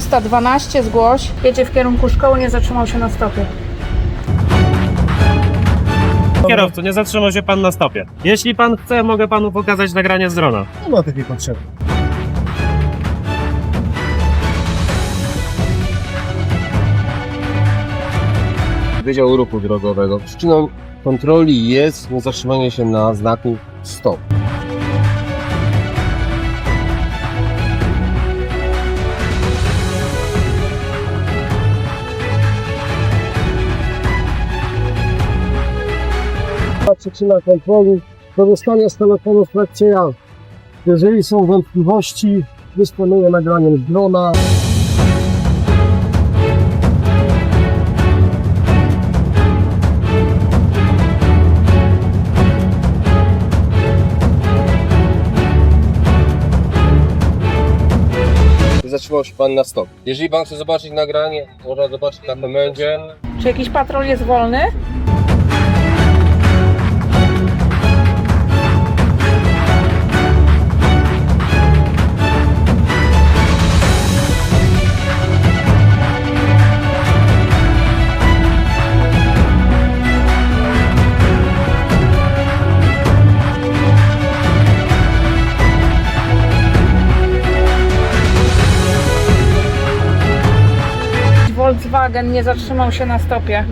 312 zgłoś. Jedzie w kierunku szkoły, nie zatrzymał się na stopie. Kierowco, nie zatrzymał się pan na stopie. Jeśli pan chce, mogę panu pokazać nagranie z drona. Nie ma takiej potrzeby. Wydział Ruchu Drogowego. Przyczyną kontroli jest zatrzymanie się na znaku stop. Przyczyna kontroli korzystanie z telefonu w trakcie jazdy. Jeżeli są wątpliwości, dysponuję nagraniem z drona. Zatrzymał się pan na stop. Jeżeli pan chce zobaczyć nagranie, można zobaczyć na komendzie. Czy jakiś patrol jest wolny? Volkswagen nie zatrzymał się na stopie.